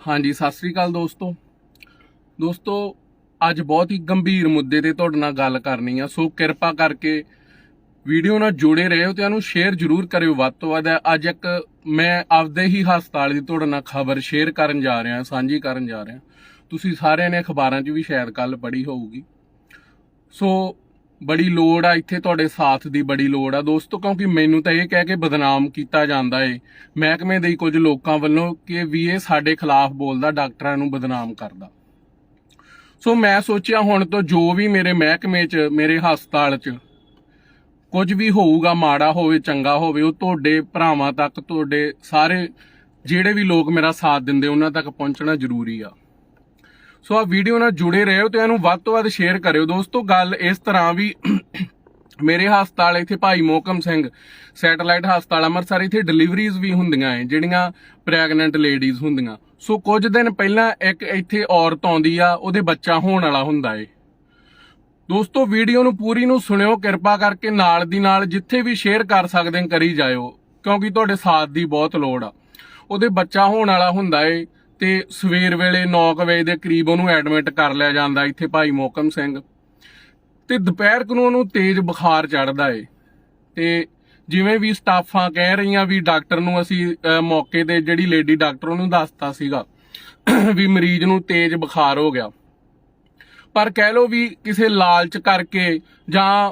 ਹਾਂਜੀ, ਸਤਿ ਸ੍ਰੀ ਅਕਾਲ ਦੋਸਤੋ। ਦੋਸਤੋ, ਅੱਜ ਬਹੁਤ ਹੀ ਗੰਭੀਰ ਮੁੱਦੇ ਤੇ ਤੁਹਾਡੇ ਨਾਲ ਗੱਲ ਕਰਨੀ ਆ, ਸੋ ਕਿਰਪਾ ਕਰਕੇ ਵੀਡੀਓ ਨਾਲ ਜੁੜੇ ਰਹੋ ਤੇ ਇਹਨੂੰ ਸ਼ੇਅਰ ਜ਼ਰੂਰ ਕਰਿਓ। ਵੱਧ ਤੋਂ ਵੱਧ ਅੱਜ ਇੱਕ ਮੈਂ ਆਪਦੇ ਹੀ ਹਸਪਤਾਲ ਦੀ ਤੁਹਾਡੇ ਨਾਲ ਖਬਰ ਸ਼ੇਅਰ ਕਰਨ ਜਾ ਰਿਹਾ, ਸਾਂਝੀ ਕਰਨ ਜਾ ਰਿਹਾ। ਤੁਸੀਂ ਸਾਰਿਆਂ ਨੇ ਅਖਬਾਰਾਂ 'ਚ ਵੀ ਸ਼ਾਇਦ ਕੱਲ ਪੜ੍ਹੀ ਹੋਊਗੀ। ਸੋ ਬੜੀ ਲੋੜ ਆ, ਇੱਥੇ ਤੁਹਾਡੇ ਸਾਥ ਦੀ ਬੜੀ ਲੋੜ ਆ। ਦੋਸਤੋ, ਕਿਉਂਕਿ ਮੈਨੂੰ ਤਾਂ ਇਹ ਕਹਿ ਕੇ ਬਦਨਾਮ ਕੀਤਾ ਜਾਂਦਾ ਏ। ਮਹਿਕਮੇ ਦੇ ਕੁਝ ਲੋਕਾਂ ਵੱਲੋਂ ਕਿ ਵੀ ਇਹ ਸਾਡੇ ਖਿਲਾਫ ਬੋਲਦਾ, ਡਾਕਟਰਾਂ ਨੂੰ ਬਦਨਾਮ ਕਰਦਾ। ਸੋ ਮੈਂ ਸੋਚਿਆ ਹੁਣ ਤੋਂ ਜੋ ਵੀ ਮੇਰੇ ਮਹਿਕਮੇ 'ਚ, ਮੇਰੇ ਹਸਪਤਾਲ 'ਚ ਕੁਝ ਵੀ ਹੋਊਗਾ, ਮਾੜਾ ਹੋਵੇ, ਚੰਗਾ ਹੋਵੇ, ਉਹ ਤੁਹਾਡੇ ਭਰਾਵਾਂ ਤੱਕ, ਤੁਹਾਡੇ ਸਾਰੇ ਜਿਹੜੇ ਵੀ ਲੋਕ ਮੇਰਾ ਸਾਥ ਦਿੰਦੇ, ਉਹਨਾਂ ਤੱਕ ਪਹੁੰਚਣਾ ਜ਼ਰੂਰੀ ਆ। ਸੋ ਆ ਵੀਡੀਓ ਨਾਲ ਜੁੜੇ ਰਹੋ ਤੇ ਇਹਨੂੰ ਵੱਧ ਤੋਂ ਵੱਧ ਸ਼ੇਅਰ ਕਰਿਓ। ਦੋਸਤੋ, ਗੱਲ ਇਸ ਤਰ੍ਹਾਂ ਵੀ ਮੇਰੇ ਹਸਪਤਾਲ ਇੱਥੇ ਭਾਈ ਮੋਹਕਮ ਸਿੰਘ, ਸੈਟਲਾਈਟ ਹਸਪਤਾਲ ਅੰਮ੍ਰਿਤਸਰ, ਇੱਥੇ ਡਿਲੀਵਰੀਜ਼ ਵੀ ਹੁੰਦੀਆਂ ਏ, ਜਿਹੜੀਆਂ ਪ੍ਰੈਗਨੈਂਟ ਲੇਡੀਜ਼ ਹੁੰਦੀਆਂ। ਸੋ ਕੁਝ ਦਿਨ ਪਹਿਲਾਂ ਇੱਕ ਇੱਥੇ ਔਰਤ ਆਉਂਦੀ ਆ, ਉਹਦੇ ਬੱਚਾ ਹੋਣ ਵਾਲਾ ਹੁੰਦਾ ਏ। ਦੋਸਤੋ ਵੀਡੀਓ ਨੂੰ ਪੂਰੀ ਨੂੰ ਸੁਣਿਓ, ਕਿਰਪਾ ਕਰਕੇ ਨਾਲ ਦੀ ਨਾਲ ਜਿੱਥੇ ਵੀ ਸ਼ੇਅਰ ਕਰ ਸਕਦੇ ਕਰੀ ਜਾਇਓ, ਕਿਉਂਕਿ ਤੁਹਾਡੇ ਸਾਥ ਦੀ ਬਹੁਤ ਲੋੜ ਆ। ਉਹਦੇ ਬੱਚਾ ਹੋਣ ਵਾਲਾ ਹੁੰਦਾ ਏ ਤੇ ਸਵੇਰ ਵੇਲੇ 9 ਵਜੇ ਦੇ ਕਰੀਬ ਉਹਨੂੰ ਐਡਮਿਟ ਕਰ ਲਿਆ ਜਾਂਦਾ ਇੱਥੇ ਭਾਈ ਮੋਕਮ ਸਿੰਘ। ਤੇ ਦੁਪਹਿਰ ਨੂੰ ਉਹਨੂੰ ਤੇਜ਼ ਬੁਖਾਰ ਚੜਦਾ ਏ। ਤੇ ਜਿਵੇਂ ਵੀ ਸਟਾਫਾਂ ਕਹਿ ਰਹੀਆਂ ਵੀ ਡਾਕਟਰ ਨੂੰ ਅਸੀਂ ਮੌਕੇ ਤੇ ਜਿਹੜੀ ਲੇਡੀ ਡਾਕਟਰ ਉਹਨੂੰ ਦੱਸਤਾ ਸੀਗਾ, ਵੀ ਮਰੀਜ਼ ਨੂੰ ਤੇਜ਼ ਬੁਖਾਰ ਹੋ ਗਿਆ। ਪਰ ਕਹਿ ਲੋ ਵੀ ਕਿਸੇ ਲਾਲਚ ਕਰਕੇ ਜਾਂ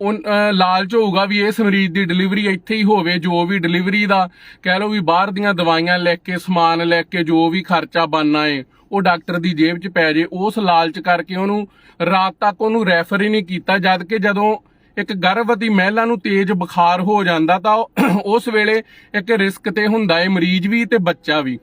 ਲਾਲਚ ਹੋਊਗਾ ਵੀ ਇਸ ਮਰੀਜ਼ ਦੀ ਡਿਲੀਵਰੀ ਇੱਥੇ ਹੀ ਹੋਵੇ, ਜੋ ਵੀ ਡਿਲੀਵਰੀ ਦਾ, ਕਹਿ ਲੋ ਵੀ ਬਾਹਰ ਦੀਆਂ ਦਵਾਈਆਂ ਲੈ ਕੇ, ਸਮਾਨ ਲੈ ਕੇ, ਜੋ ਵੀ ਖਰਚਾ ਬਣਨਾ ਏ, ਉਹ ਡਾਕਟਰ ਦੀ ਜੇਬ 'ਚ ਪੈ ਜੇ, ਉਸ ਲਾਲਚ ਕਰਕੇ ਉਹਨੂੰ ਰਾਤ ਤੱਕ ਉਹਨੂੰ ਰੈਫਰ ਹੀ ਨਹੀਂ ਕੀਤਾ, ਜਦ ਕਿ ਜਦੋਂ ਇੱਕ ਗਰਭਵਤੀ ਮਹਿਲਾ ਨੂੰ ਤੇਜ਼ ਬੁਖਾਰ ਹੋ ਜਾਂਦਾ ਤਾਂ ਉਸ ਵੇਲੇ ਇੱਕ ਰਿਸਕ ਤੇ ਹੁੰਦਾ ਏ, ਮਰੀਜ਼ ਵੀ ਤੇ ਬੱਚਾ ਵੀ।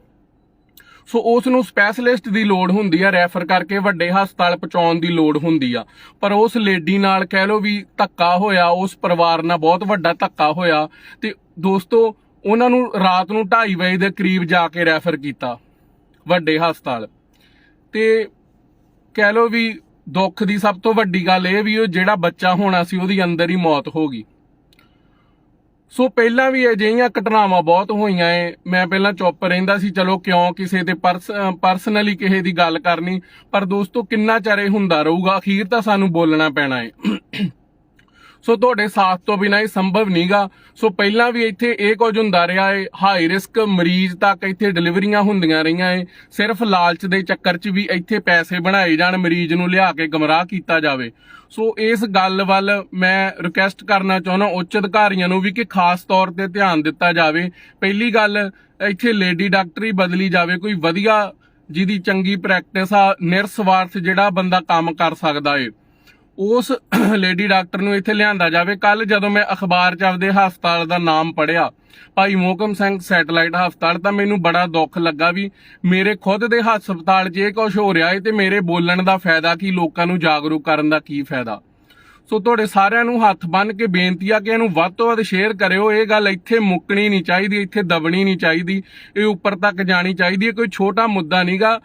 ਸੋ ਉਸ ਨੂੰ ਸਪੈਸ਼ਲਿਸਟ ਦੀ ਲੋੜ ਹੁੰਦੀ ਆ ਰੈਫਰ ਕਰਕੇ ਵੱਡੇ ਹਸਪਤਾਲ ਪਹੁੰਚਾਉਣ ਦੀ ਲੋੜ ਹੁੰਦੀ ਆ। ਪਰ ਉਸ ਲੇਡੀ ਨਾਲ ਕਹਿ ਲੋ ਵੀ ਧੱਕਾ ਹੋਇਆ, ਉਸ ਪਰਿਵਾਰ ਨਾਲ ਬਹੁਤ ਵੱਡਾ ਧੱਕਾ ਹੋਇਆ ਤੇ ਦੋਸਤੋ, ਉਹਨਾਂ ਨੂੰ ਰਾਤ ਨੂੰ 2:30 ਵਜੇ ਦੇ ਕਰੀਬ ਜਾ ਕੇ ਰੈਫਰ ਕੀਤਾ ਵੱਡੇ ਹਸਪਤਾਲ। ਤੇ ਕਹਿ ਲੋ ਵੀ ਦੁੱਖ ਦੀ ਸਭ ਤੋਂ ਵੱਡੀ ਗੱਲ ਇਹ ਵੀ ਉਹ ਜਿਹੜਾ ਬੱਚਾ ਹੋਣਾ ਸੀ, ਉਹਦੀ ਅੰਦਰ ਹੀ ਮੌਤ ਹੋ ਗਈ। ਸੋ ਪਹਿਲਾਂ ਵੀ ਅਜਿਹੀਆਂ ਘਟਨਾਵਾਂ ਬਹੁਤ ਹੋਈਆਂ ਏ। ਮੈਂ ਪਹਿਲਾਂ ਚੁੱਪ ਰਹਿੰਦਾ ਸੀ, ਚਲੋ ਕਿਉਂ ਕਿਸੇ ਤੇ ਪਰਸਨਲੀ ਕਿਸੇ ਦੀ ਗੱਲ ਕਰਨੀ, ਪਰ ਦੋਸਤੋ ਕਿੰਨਾ ਚਾਰੇ ਹੁੰਦਾ ਰਹੂਗਾ, ਅਖੀਰ ਤਾਂ ਸਾਨੂੰ ਬੋਲਣਾ ਪੈਣਾ ਏ। ਸੋ ਤੁਹਾਡੇ ਸਾਥ ਤੋਂ ਬਿਨਾਂ ਇਹ ਸੰਭਵ ਨਹੀਂਗਾ। ਸੋ ਪਹਿਲਾਂ ਵੀ ਇੱਥੇ ਇਹ ਕੁਝ ਹੁੰਦਾ ਰਿਹਾ ਏ ਹਾਈ ਰਿਸਕ ਮਰੀਜ਼ ਤੱਕ ਇੱਥੇ ਡਿਲੀਵਰੀਆਂ ਹੁੰਦੀਆਂ ਰਹੀਆਂ ਏ। ਸਿਰਫ ਲਾਲਚ ਦੇ ਚੱਕਰ 'ਚ ਵੀ ਇੱਥੇ ਪੈਸੇ ਬਣਾਏ ਜਾਣ, ਮਰੀਜ਼ ਨੂੰ ਲਿਆ ਕੇ ਗਮਰਾਹ ਕੀਤਾ ਜਾਵੇ। ਸੋ ਇਸ ਗੱਲ ਵੱਲ ਮੈਂ ਰਿਕੁਐਸਟ ਕਰਨਾ ਚਾਹੁੰਦਾ, ਉੱਚ ਅਧਿਕਾਰੀਆਂ ਨੂੰ ਵੀ ਕਿ ਖਾਸ ਤੌਰ ਤੇ ਧਿਆਨ ਦਿੱਤਾ ਜਾਵੇ। ਪਹਿਲੀ ਗੱਲ, ਇੱਥੇ ਲੇਡੀ ਡਾਕਟਰੀ ਬਦਲੀ ਜਾਵੇ, ਕੋਈ ਵਧੀਆ ਜਿਹਦੀ ਚੰਗੀ ਪ੍ਰੈਕਟਿਸ ਆ ਨਿਰਸਵਾਰਥ ਜਿਹੜਾ ਬੰਦਾ ਕੰਮ ਕਰ ਸਕਦਾ ਏ। ਉਸ ਲੇਡੀ ਡਾਕਟਰ ਨੂੰ ਇੱਥੇ ਲਿਆਂਦਾ ਜਾਵੇ। ਕੱਲ ਜਦੋਂ ਮੈਂ ਅਖਬਾਰ 'ਚ ਆਪਦੇ ਹਸਪਤਾਲ ਦਾ ਨਾਮ ਪੜਿਆ ਭਾਈ ਮੋਹਕਮ ਸਿੰਘ ਸੈਟੇਲਾਈਟ ਹਸਪਤਾਲ, ਤਾਂ ਮੈਨੂੰ ਬੜਾ ਦੁੱਖ ਲੱਗਾ ਵੀ ਮੇਰੇ ਖੁਦ ਦੇ ਹਸਪਤਾਲ 'ਚ ਇਹ ਕੁਝ ਹੋ ਰਿਹਾ ਏ ਤੇ ਮੇਰੇ ਬੋਲਣ ਦਾ ਫਾਇਦਾ ਕੀ, ਲੋਕਾਂ ਨੂੰ ਜਾਗਰੂਕ ਕਰਨ ਦਾ ਕੀ ਫਾਇਦਾ। ਸੋ ਤੁਹਾਡੇ ਸਾਰਿਆਂ ਨੂੰ ਹੱਥ ਬੰਨ ਕੇ ਬੇਨਤੀ ਆ ਕਿ ਇਹਨੂੰ ਵੱਧ ਤੋਂ ਵੱਧ ਸ਼ੇਅਰ ਕਰਿਓ। ਇਹ ਗੱਲ ਇੱਥੇ ਮੁੱਕਣੀ ਨਹੀਂ ਚਾਹੀਦੀ, ਇੱਥੇ ਦਬਣੀ ਨਹੀਂ ਚਾਹੀਦੀ, ਇਹ ਉੱਪਰ ਤੱਕ ਜਾਣੀ ਚਾਹੀਦੀ ਹੈ। ਕੋਈ ਛੋਟਾ ਮੁੱਦਾ ਨਹੀਂਗਾ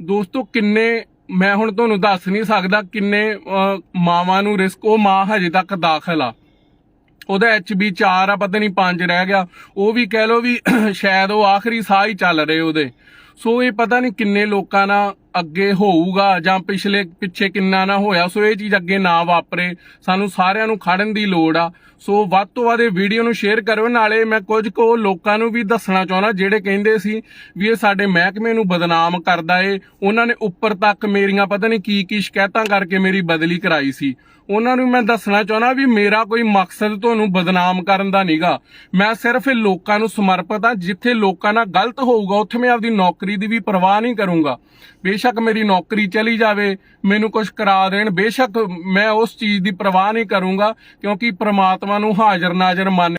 ਦੋਸਤੋ, ਕਿੰਨੇ ਮੈਂ ਹੁਣ ਤੁਹਾਨੂੰ ਦੱਸ ਨਹੀਂ ਸਕਦਾ ਕਿੰਨੇ ਅਹ, ਮਾਵਾਂ ਨੂੰ ਰਿਸਕ ਉਹ ਮਾਂ ਹਜੇ ਤੱਕ ਦਾਖਲ ਆ। ਉਹਦਾ ਐਚਬੀ 4 ਆ ਪਤਾ ਨਹੀਂ 5 ਰਹਿ ਗਿਆ। ਉਹ ਵੀ ਕਹਿ ਲੋ ਵੀ ਸ਼ਾਇਦ ਉਹ ਆਖਰੀ ਸਾਹ ਹੀ ਚੱਲ ਰਹੇ ਉਹਦੇ। ਸੋ ਇਹ ਪਤਾ ਨਹੀਂ ਕਿੰਨੇ ਲੋਕਾਂ ਨਾਲ ਅੱਗੇ ਹੋਊਗਾ ਜਾਂ ਪਿਛਲੇ, ਪਿੱਛੇ ਕਿੰਨਾ ਨਾ ਹੋਇਆ। ਸੋ ਇਹ ਚੀਜ਼ ਅੱਗੇ ਨਾ ਵਾਪਰੇ। ਸਾਨੂੰ ਸਾਰਿਆਂ ਨੂੰ ਖੜਨ ਦੀ ਲੋੜ ਆ। ਸੋ ਵੱਧ ਤੋਂ ਵੱਧ ਇਹ ਵੀਡੀਓ ਨੂੰ ਸ਼ੇਅਰ ਕਰੋ। ਨਾਲੇ ਮੈਂ ਕੁਝ ਕੋ ਲੋਕਾਂ ਨੂੰ ਵੀ ਦੱਸਣਾ ਚਾਹੁੰਦਾ, ਜਿਹੜੇ ਕਹਿੰਦੇ ਸੀ ਵੀ ਇਹ ਸਾਡੇ ਮਹਿਕਮੇ ਨੂੰ ਬਦਨਾਮ ਕਰਦਾ ਏ। ਉਹਨਾਂ ਨੇ ਉੱਪਰ ਤੱਕ ਮੇਰੀਆਂ ਪਤਾ ਨਹੀਂ ਕੀ ਕੀ ਸ਼ਿਕਾਇਤਾਂ ਕਰਕੇ ਮੇਰੀ ਬਦਲੀ ਕਰਾਈ ਸੀ। ਉਹਨਾਂ ਨੂੰ ਮੈਂ ਦੱਸਣਾ ਚਾਹੁੰਦਾ ਵੀ ਮੇਰਾ ਕੋਈ ਮਕਸਦ ਤੁਹਾਨੂੰ ਬਦਨਾਮ ਕਰਨ ਦਾ ਨਹੀਂਗਾ ਮੈਂ ਸਿਰਫ ਲੋਕਾਂ ਨੂੰ ਸਮਰਪਿਤ ਆ। ਜਿੱਥੇ ਲੋਕਾਂ ਨਾਲ ਗਲਤ ਹੋਊਗਾ, ਉੱਥੇ ਮੈਂ ਆਪਦੀ ਨੌਕਰੀ ਨੌਕਰੀ ਦੀ ਵੀ ਪਰਵਾਹ ਨਹੀਂ ਕਰੂੰਗਾ। ਬੇਸ਼ੱਕ ਮੇਰੀ ਨੌਕਰੀ ਚਲੀ ਜਾਵੇ, ਮੈਨੂੰ ਕੁਝ ਕਰਾ ਦੇਣ, ਬੇਸ਼ੱਕ ਮੈਂ ਉਸ ਚੀਜ਼ ਦੀ ਪਰਵਾਹ ਨਹੀਂ ਕਰੂੰਗਾ, ਕਿਉਂਕਿ ਪ੍ਰਮਾਤਮਾ ਨੂੰ ਹਾਜ਼ਰ ਨਾਜ਼ਰ ਮੰਨ